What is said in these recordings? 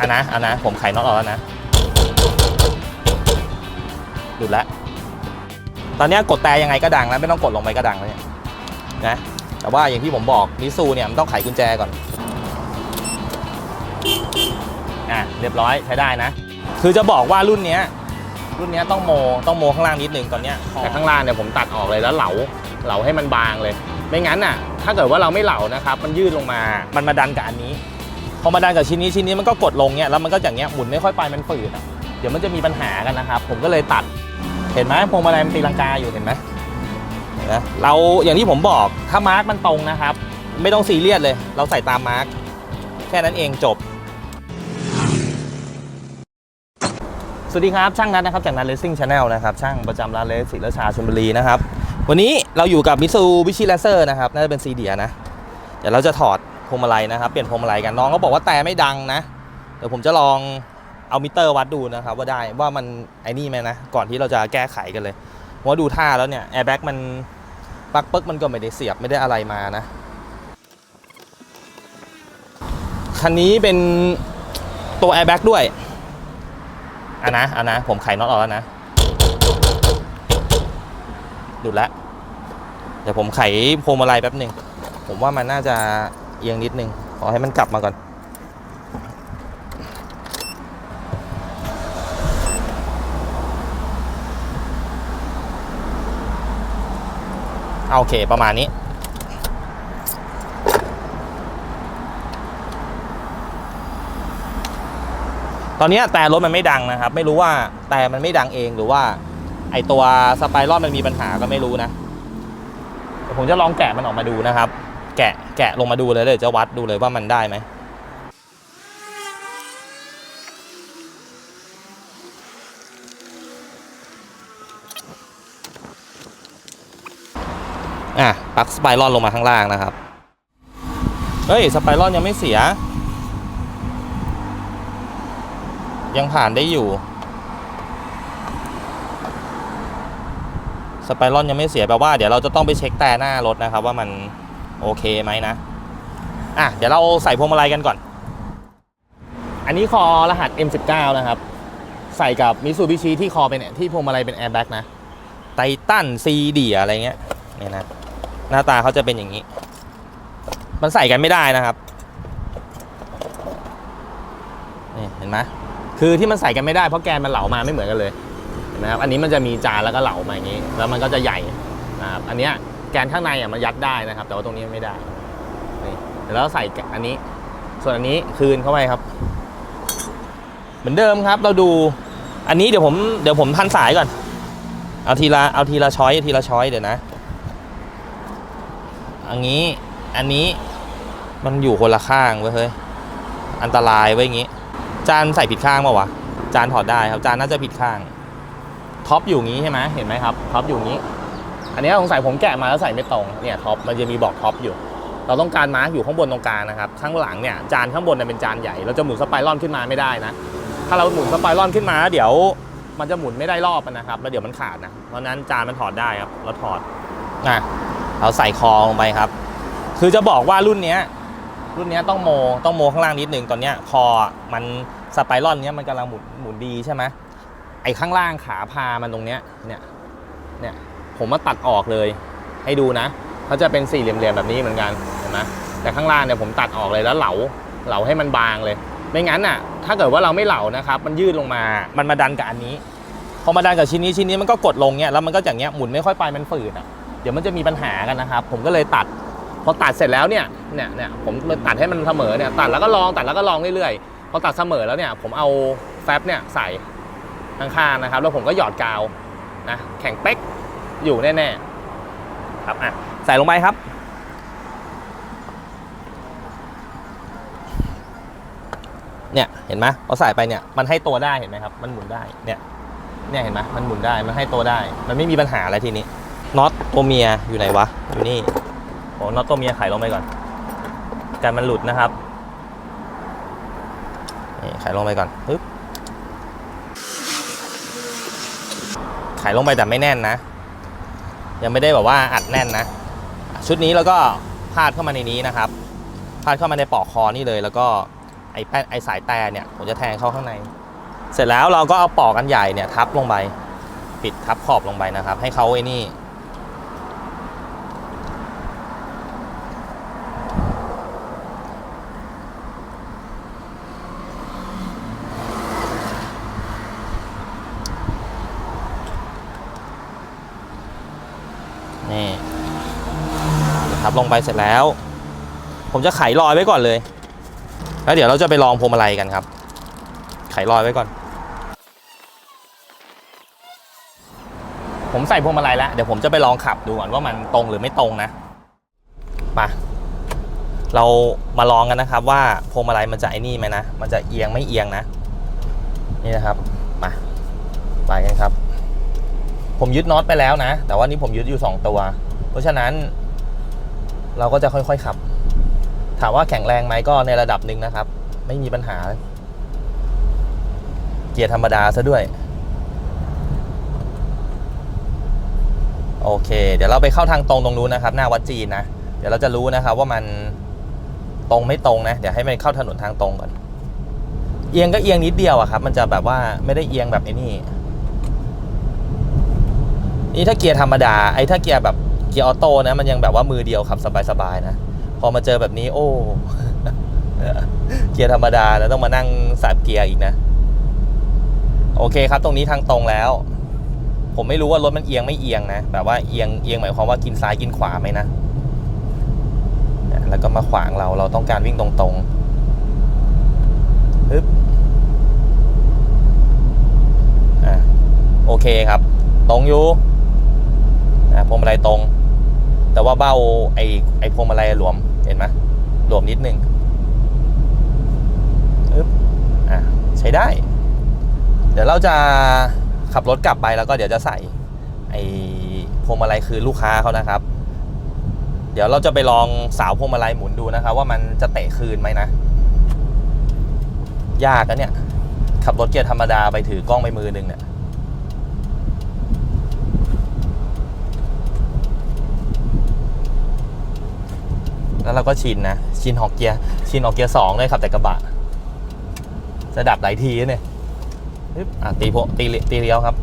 อะนะอะนะ ผมไขน็อตออกแล้วนะ หลุดแล้ว ตอนเนี้ยกดแต่ยังไงก็ดังแล้ว ไม่ต้องกดลงไปก็ดังแล้วเนี่ยนะ แต่ว่าอย่างที่ผมบอกมิซูเนี่ยมันต้องไขกุญแจก่อน อะเรียบร้อยใช้ได้นะ คือจะบอกว่ารุ่นเนี้ยรุ่นเนี้ยต้องโมต้องโมข้างล่างนิดนึงตอนเนี้ยแต่ข้างล่างเนี่ยผมตัดออกเลยแล้วเหลาเหลาให้มันบางเลย ไม่งั้นน่ะ ถ้าเกิดว่าเราไม่เหลานะครับ มันยืดลงมา มันมาดันกับอันนี้ พอมาดันกับชิ้นนี้ชิ้นนี้มันก็กดลงเนี่ยแล้วมันก็อย่างเงี้ยหมุนไม่ค่อยไปมันฝืดอะเดี๋ยวมันจะมีปัญหากันนะครับ ผมก็เลยตัด เห็นไหมพวงมาลัยมันตีลังกาอยู่เห็นไหมเห็นไหมเราอย่างที่ผมบอกถ้ามาร์กมันตรงนะครับ ไม่ต้องซีเรียสเลย เราใส่ตามมาร์กแค่นั้นเองจบสวัสดีครับ ช่างนัทนะครับจากนัทเลสซิ่งชาแนลนะครับ ช่างประจำร้านเลสศิลชาชลบุรีนะครับ วันนี้เราอยู่กับมิซูบิชิแลเซอร์นะครับ น่าจะเป็นซีเดียนะ เดี๋ยวเราจะถอด พวงมาลัยนะครับ เปลี่ยนพวงมาลัยกันน้องก็บอกว่าแต่ไม่ดังนะเดี๋ยวผมจะลองเอามิเตอร์วัดดูนะครับ ว่าได้ว่ามันไอ้นี่ไหมนะก่อนที่เราจะแก้ไขกันเลยเพราะว่าดูท่าแล้วเนี่ยแอร์แบ็กมันปักเปิ๊กมันก็ไม่ได้เสียบไม่ได้อะไรมานะคันนี้เป็นตัวแอร์แบ็กด้วยอะนะอะนะผมไขน็อตออกแล้วนะหลุดแล้วเดี๋ยวผมไขพวงมาลัยแป๊บหนึ่งผมว่ามันน่าจะ เอียงนิดนึง ขอให้มันกลับมาก่อนเอาโอเคประมาณนี้ตอนนี้แต่รถมันไม่ดังนะครับ ไม่รู้ว่าแต่มันไม่ดังเองหรือว่า ไอตัวสไปรอนมันมีปัญหาก็ไม่รู้นะผมจะลองแกะมันออกมาดูนะครับ แกะแกะลงมาดูเลยเลยจะวัดดูเลยว่ามันได้ไหมอะปลั๊กสไปรอนลงมาข้างล่างนะครับ เฮ้ย สไปรอนยังไม่เสีย ยังผ่านได้อยู่ สไปรอนยังไม่เสียแปลว่าเดี๋ยวเราจะต้องไปเช็คแต่หน้ารถนะครับว่ามัน โอเคไหมนะอะเดี๋ยวเราใส่พวงมาลัยกันก่อน อันนี้คอรหัส M19 นะครับ ใส่กับมิ t ูบิชิที่คอเป็นที่พวงมาลัยเป็นแอร์แบ็กนะไททันซีดีอะไรเงี้ยเนี่ยนะหน้าตาเขาจะเป็นอย่างนี้ มันใส่กันไม่ได้นะครับนี่เห็นไหมคือที่มันใส่กันไม่ได้เพราะแกนมันเหลามาไม่เหมือนกันเลยนไหมครับอันนี้มันจะมีจานแล้วก็เหลามาอย่างนี้ แล้วมันก็จะใหญ่นะครับอันเนี้ย กนข้างในอะมันยัดได้นะครับ แต่ว่าตรงนี้ไม่ได้นี่เดี๋ยวเราใส่อันนี้ ส่วนอันนี้คืนเข้าไปครับ เหมือนเดิมครับ เราดูอันนี้เดี๋ยวผมเดี๋ยวผมพันสายก่อน เอาทีละเอาทีละช้อยทีละช้อยเดี๋ยวนะอันนี้อันนี้มันอยู่คนละข้างเว้ยเฮ้ยอันตรายไว้ยอย่างงี้ จานใส่ผิดข้างเปล่าวะจานถอดได้ครับจานน่าจะผิดข้างท็อปอยู่งี้ใช่ไหมเห็นไหมครับท็อปอยู่งี้ อันนี้สงสัยผมแกะมาแล้วใส่ไม่ตรง เนี่ยท็อปมันจะมีบอกท็อปอยู่ เราต้องการมาร์กอยู่ข้างบนตรงกลางนะครับ ข้างหลังเนี่ยจานข้างบนเนี่ยเป็นจานใหญ่ เราจะหมุนสไปรอนขึ้นมาไม่ได้นะ ถ้าเราหมุนสไปรอนขึ้นมาเดี๋ยวมันจะหมุนไม่ได้รอบนะครับ แล้วเดี๋ยวมันขาดนะ เพราะนั้นจานมันถอดได้ครับ เราถอดอะเราใส่คอลงไปครับ คือจะบอกว่ารุ่นเนี้ยรุ่นนี้ต้องโมต้องโมข้างล่างนิดนึงตอนเนี้ยคอมันสไปรอนเนี้ยมันกำลังหมุนหมุนดีใช่ไหมไอ้ข้างล่างขาพามันตรงเนี้ยเนี่ยเนี่ย ผมมาตัดออกเลย ให้ดูนะเขาจะเป็นสี่เหลี่ยมๆแบบนี้เหมือนกันเห็นไหมแต่ข้างล่างเนี่ยผมตัดออกเลยแล้วเหลาเหลาให้มันบางเลย ไม่งั้นน่ะ ถ้าเกิดว่าเราไม่เหลานะครับ มันยืดลงมา มันมาดันกับอันนี้ พอมาดันกับชิ้นนี้ชิ้นนี้มันก็กดลงเนี่ยแล้วมันก็อย่างเงี้ยหมุนไม่ค่อยไปมันฝืดอะเดี๋ยวมันจะมีปัญหากันนะครับ ผมก็เลยตัดพอตัดเสร็จแล้วเนี่ยเนี่ยเนี่ยผมตัดให้มันเสมอเนี่ยตัดแล้วก็ลองตัดแล้วก็ลองเรื่อยๆพอตัดเสมอแล้วเนี่ยผมเอาแฟบเนี่ยใส่ข้างๆนะครับ แล้วผมก็หยอดกาวนะแข็งเป๊ก อยู่แน่ๆครับอะใส่ลงไปครับ เนี่ยเห็นไหมพอใส่ไปเนี่ยมันให้ตัวได้เห็นไหมครับ มันหมุนได้เนี่ยเนี่ยเห็นไหมมันหมุนได้มันให้ตัวได้ มันไม่มีปัญหาอะไรทีนี้น็อตตัวเมียอยู่ไหนวะอยู่นี่โอ้น็อตตัวเมียไขลงไปก่อนกันมันหลุดนะครับนี่ไขลงไปก่อนปึ๊บไขลงไปแต่ไม่แน่นนะ ยังไม่ได้แบบว่าอัดแน่นนะ ชุดนี้แล้วก็พาดเข้ามาในนี้นะครับ พาดเข้ามาในปลอกคอนี่เลย แล้วก็ไอ้แป้นไอ้สายแต่เนี่ยผมจะแทงเข้าข้างใน เสร็จแล้วเราก็เอาปอกกันใหญ่เนี่ยทับลงไป ปิดทับขอบลงไปนะครับ ให้เขาไอ้นี่ทับ ลงไปเสร็จแล้ว ผมจะไขรอยไว้ก่อนเลย แล้วเดี๋ยวเราจะไปลองพวงมาลัยกันครับ ไขรอยไว้ก่อน ผมใส่พวงมาลัยแล้ว เดี๋ยวผมจะไปลองขับดูก่อนว่ามันตรงหรือไม่ตรงนะมาเรามาลองกันนะครับ ว่าพวงมาลัยมันจะไอ้นี่ไหมนะ มันจะเอียงไม่เอียงนะ นี่นะครับมาไปกันครับ ผมยึดน็อตไปแล้วนะ แต่ว่านี่ผมยึดอยู่ 2 ตัว เพราะฉะนั้น เราก็จะค่อยๆขับ ถามว่าแข็งแรงไหมก็ในระดับหนึ่งนะครับ ไม่มีปัญหา เกียร์ธรรมดาซะด้วย โอเค เดี๋ยวเราไปเข้าทางตรงตรงนู้นนะครับ หน้าวัดจีนนะ เดี๋ยวเราจะรู้นะครับว่ามันตรงไม่ตรงนะ เดี๋ยวให้มันเข้าถนนทางตรงก่อน เอียงก็เอียงนิดเดียวอะครับ มันจะแบบว่าไม่ได้เอียงแบบไอ้นี่ นี่ถ้าเกียร์ธรรมดา ไอ้ถ้าเกียร์แบบ กียร์ออโต้นะ มันยังแบบว่ามือเดียวขับสบายๆนะ พอมาเจอแบบนี้โอ้เกียร์ธรรมดาแล้วต้องมานั่งสับเกียร์อีกนะ โอเคครับ ตรงนี้ทางตรงแล้ว ผมไม่รู้ว่ารถมันเอียงไม่เอียงนะแบบว่าเอียงเอียงหมายความว่ากินซ้ายกินขวาไหมนะแล้วก็มาขวางเราเราต้องการวิ่งตรงๆปึ๊บอะโอเคครับ ตรงอยู่อะพวงมาลัยตรง แต่ว่าเบ้าไอ้ไอ้พวงมาลัยหลวมเห็นไหมหลวมนิดนึงปึ๊บอะใช้ได้ เดี๋ยวเราจะขับรถกลับไปแล้วก็เดี๋ยวจะใส่ไอ้พวงมาลัยคือลูกค้าเขานะครับ เดี๋ยวเราจะไปลองสาวพวงมาลัยหมุนดูนะครับ ว่ามันจะเตะคืนไหมนะ ยากนะเนี่ย ขับรถเกียร์ธรรมดาไปถือกล้องไปมือหนึ่งเนี่ย แล้วเราก็ชินนะ ชินหอกเกียร์ชินออกเกียร์สองเลยขับแต่กระบะจะดับหลายทีเนี่ยปึ๊บอะตีโพตีตีเลี้ยวครับ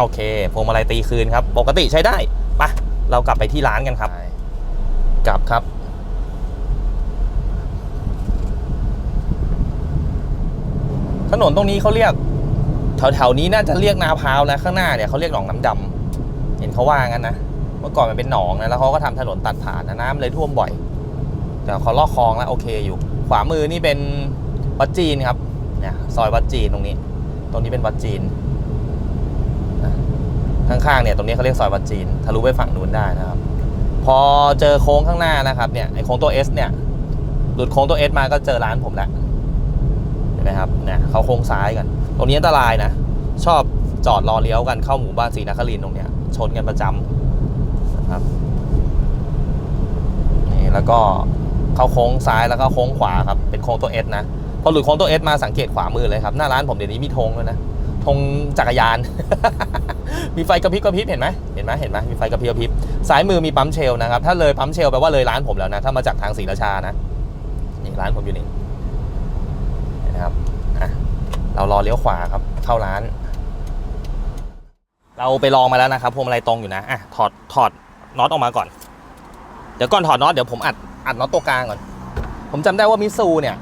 โอเคพวงมาลัยตีคืนครับ ปกติใช้ได้ปะเรากลับไปที่ร้านกันครับ กลับครับ ถนนตรงนี้เขาเรียก แถวๆนี้น่าจะเรียกนาพร้าวนะข้างหน้าเนี่ยเขาเรียกหนองน้ำดำเห็นเขาว่างั้นนะเมื่อก่อนมันเป็นหนองนะแล้วเขาก็ทำถนนตัดผ่านนะน้ำเลยท่วมบ่อย แต่เขาลอกคลองแล้วโอเคอยู่ ขวามือนี่เป็นวัดจีนครับเนี่ยซอยวัดจีนตรงนี้ ตรงนี้เป็นวัดจีนข้างๆเนี่ยตรงนี้เขาเรียกซอยวัดจีนทะลุไปฝั่งนู้นได้นะครับ พอเจอโค้งข้างหน้านะครับเนี่ยไอ้โค้งตัว S เนี่ยหลุดโค้งตัว S มาก็เจอร้านผมแล้ว นไหมครับเนี่ยเขาโค้งซ้ายกัน ตรงนี้อันตรายนะ ชอบจอดรอเลี้ยวกันเข้าหมู่บ้านศรีนครินตรงเนี้ยชนกันประจำนะครับนี่แล้วก็เข้าโค้งซ้ายแล้วก็โค้งขวาครับเป็นโค้งตัว S นะพอหลุดโค้งตัว S มาสังเกตขวามือเลยครับหน้าร้านผมเดี๋ยวนี้มีธงด้วยนะธงจักรยาน มีไฟกระพริบกระพริบเห็นไหมเห็นไหมเห็นไหมมีไฟกระพริบกระพริบซ้ายมือมีปั๊มเชลนะครับถ้าเลยปั๊มเชลแปลว่าเลยร้านผมแล้วนะถ้ามาจากทางศรีราชานะนี่ร้านผมอยู่นี่เห็นะครับอะ เรารอเลี้ยวขวาครับเข้าร้าน เราไปลองมาแล้วนะครับพวงมาลัยตรงอยู่นะอะถอดถอดน็อตออกมาก่อน เดี๋ยวก่อนถอดน็อตเดี๋ยวผมอัดอัดน็อตตัวกลางก่อน ผมจำได้ว่ามิซูเนี่ย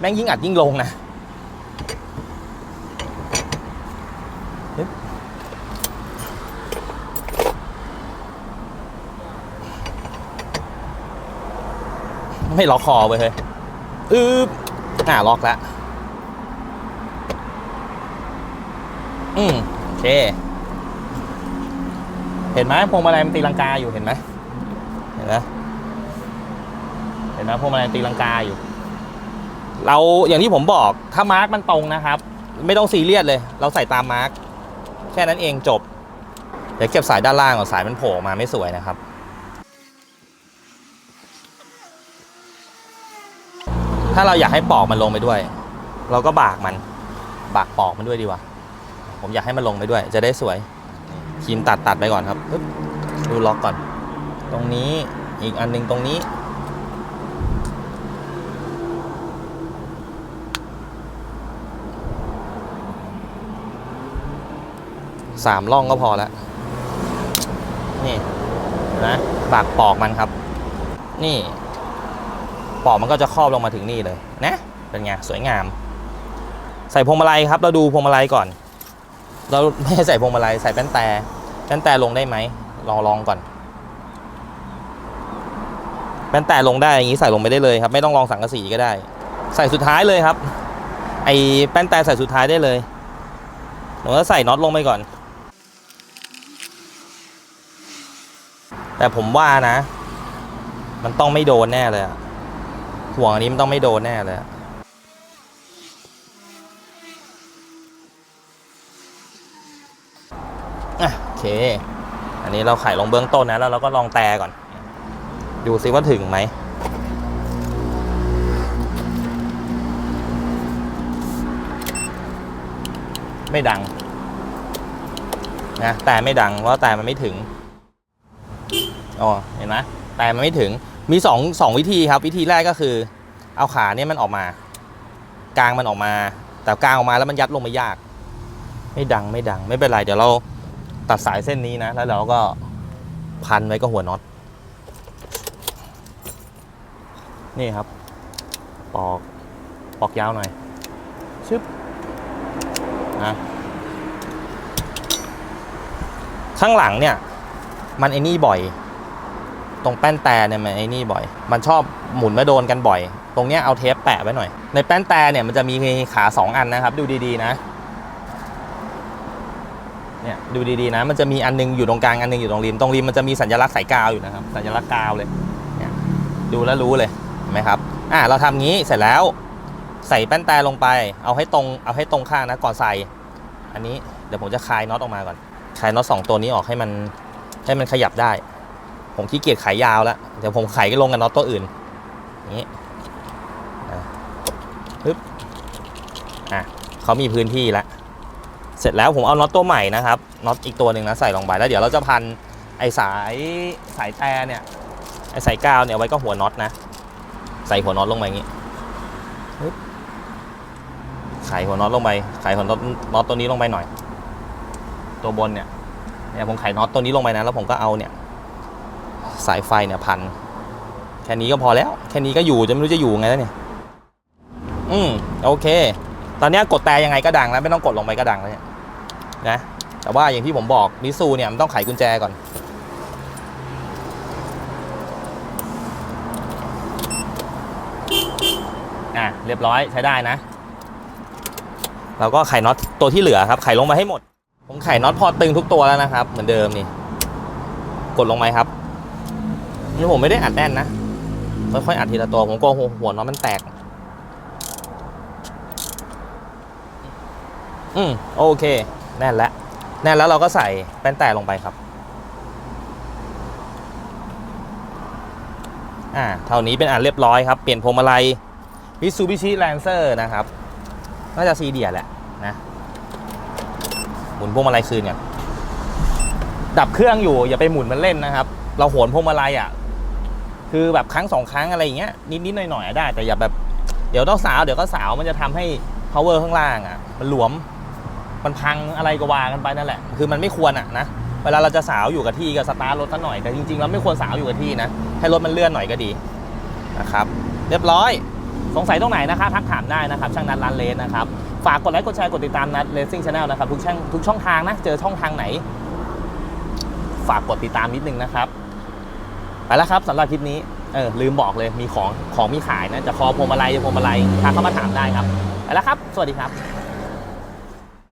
แม่งยิ่งอัดยิ่งลงนะไม่ล็อกคอไปเลยอืบอ่าล็อกแล้ว อืมโอเค เห็นไหมพวงมาลัยมันตีลังกาอยู่เห็นไหมเห็นไหมเห็นไหมพวงมาลัยตีลังกาอยู่ เราอย่างที่ผมบอกถ้ามาร์กมันตรงนะครับ ไม่ต้องซีเรียสเลย เราใส่ตามมาร์กแค่นั้นเองจบ เดี๋ยวเก็บสายด้านล่างก่อนสายมันโผล่ออกมาไม่สวยนะครับถ้าเราอยากให้ปอกมันลงไปด้วย เราก็บากมัน บากปอกมันด้วยดีกว่า ผมอยากให้มันลงไปด้วย จะได้สวยครีมตัดตัดไปก่อนครับปึ๊บดูล็อกก่อน ตรงนี้อีกอันหนึงตรงนี้ สามร่องก็พอแล้ว นี่นะปากปอกมันครับ นี่ ปอกมันก็จะครอบลงมาถึงนี่เลย นะ เป็นไง สวยงาม ใส่พวงมาลัยครับ เราดูพวงมาลัยก่อน เราไม่ใส่พวงมาลัยใส่แป้นแต่แป้นแต่ลงได้ไหมลองลองก่อนแป้นแต่ลงได้อย่างนี้ใส่ลงไปได้เลยครับ ไม่ต้องลองสังกะสีก็ได้ ใส่สุดท้ายเลยครับ ไอแป้นแต่ใส่สุดท้ายได้เลยหนูก็ใส่น็อตลงไปก่อน แต่ผมว่านะ มันต้องไม่โดนแน่เลยอะห่วงอันนี้มันต้องไม่โดนแน่เลยอะอะ โอเค อันนี้เราไขลงเบื้องต้นนะ แล้วเราก็ลองแตก่อน ดูซิว่าถึงไหมไม่ดังนะแต่ไม่ดังเพราะแต่มันไม่ถึงอ๋อเห็นไหมแต่มันไม่ถึงมีสองสองวิธีครับ วิธีแรกก็คือ เอาขาเนี่ยมันออกมา กลางมันออกมา แต่กลางออกมาแล้วมันยัดลงไม่ยาก ไม่ดังไม่ดัง ไม่เป็นไร เดี๋ยวเรา ตัดสายเส้นนี้นะ แล้วเราก็พันไว้กับหัวน็อต นี่ครับ ปอก ปอกยาวหน่อย ชึบนะข้างหลังเนี่ย มันไอ้นี่บ่อย ตรงแป้นแต่เนี่ยมันไอ้นี่บ่อย มันชอบหมุนมาโดนกันบ่อย ตรงเนี้ยเอาเทปแปะไว้หน่อย ในแป้นแต่เนี่ยมันจะมีขาสองอันนะครับ ดูดีๆนะ ดูดีๆนะ มันจะมีอันนึงอยู่ตรงกลางอันนึงอยู่ตรงริม ตรงริมมันจะมีสัญลักษณ์สายกาวอยู่นะครับ สัญลักษณ์กาวเลยเนี่ยดูแล้วรู้เลยเห็นไหมครับ อ่าเราทำงี้เสร็จแล้วใส่แป้นแต่ลงไป เอาให้ตรงเอาให้ตรงข้างนะก่อนใส่ อันนี้เดี๋ยวผมจะคลายน็อตออกมาก่อน คลายน็อตสองตัวนี้ออกให้มันให้มันขยับได้ ผมขี้เกียจขายยาวแล้ว เดี๋ยวผมไขก็ลงกับน็อตตัวอื่นอย่างนี้อะปึ๊บอะเขามีพื้นที่แล้ว เสร็จแล้วผมเอาน็อตตัวใหม่นะครับ น็อตอีกตัวหนึ่งนะใส่ลงไปแล้วเดี๋ยวเราจะพันไอสายสายแต่เนี่ยไอสายกาวเนี่ยไว้ก็หัวน็อตนะ ใส่หัวน็อตลงไปอย่างนี้ปึ๊บไขหัวน็อตลงไปไขหัวน็อตน็อตตัวนี้ลงไปหน่อย ตัวบนเนี่ยเนี่ยผมไขน็อตตัวนี้ลงไปนะแล้วผมก็เอาเนี่ย สายไฟเนี่ยพันแค่นี้ก็พอแล้ว แค่นี้ก็อยู่จะไม่รู้จะอยู่ไงแล้วเนี่ย อืมโอเค ตอนนี้กดแต่ยังไงก็ดังแล้ว ไม่ต้องกดลงไปก็ดังแล้วเนี่ยนะ แต่ว่าอย่างที่ผมบอกมิซูเนี่ยมันต้องไขกุญแจก่อนอะเรียบร้อยใช้ได้นะเราก็ไขน็อตตัวที่เหลือครับไขลงมาให้หมด ผมไขน็อตพอตึงทุกตัวแล้วนะครับ เหมือนเดิมนี่ กดลงไปครับนี่ผมไม่ได้อัดแน่นนะค่อยๆอัดทีละตัวผมกลัวหัวหัวน็อตมันแตก อืมโอเค แน่นแล้ว แน่นแล้วเราก็ใส่แป้นแต่ลงไปครับ อ่าเท่านี้เป็นอันเรียบร้อยครับ เปลี่ยนพวงมาลัย Mitsubishi Lancer นะครับ น่าจะซีเดียแหละนะหมุนพวงมาลัยคืนก่อนดับเครื่องอยู่อย่าไปหมุนมันเล่นนะครับ เราโหนพวงมาลัยอะ คือแบบครั้งสองครั้งอะไรอย่างเงี้ยนิดๆหน่อยๆอะได้ แต่อย่าแบบ เดี๋ยวต้องสาวเดี๋ยวก็สาวมันจะทำให้ power ข้างล่างอะ มันหลวม มันพังอะไรก็ว่ากันไปนั่นแหละ คือมันไม่ควรอะนะ เวลาเราจะสาวอยู่กับที่ก็สตาร์ทรถซะหน่อย แต่จริงๆเราไม่ควรสาวอยู่กับที่นะ ให้รถมันเลื่อนหน่อยก็ดีนะครับ เรียบร้อย สงสัยตรงไหนนะคะทักถามได้นะครับ ช่างนัดร้านเลนนะครับ ฝากกดไลค์ กดแชร์ กดติดตามนัดเลสซิ่งชาแนลนะครับทุกช่องทุกช่องทางนะ เจอช่องทางไหน ฝากกดติดตามนิดนึงนะครับ ไปแล้วครับสำหรับคลิปนี้ เออลืมบอกเลยมีของของมีขายนะ จะคอพวงมาลัยจะพวงมาลัยทักเข้ามาถามได้ครับ ไปแล้วครับ สวัสดีครับ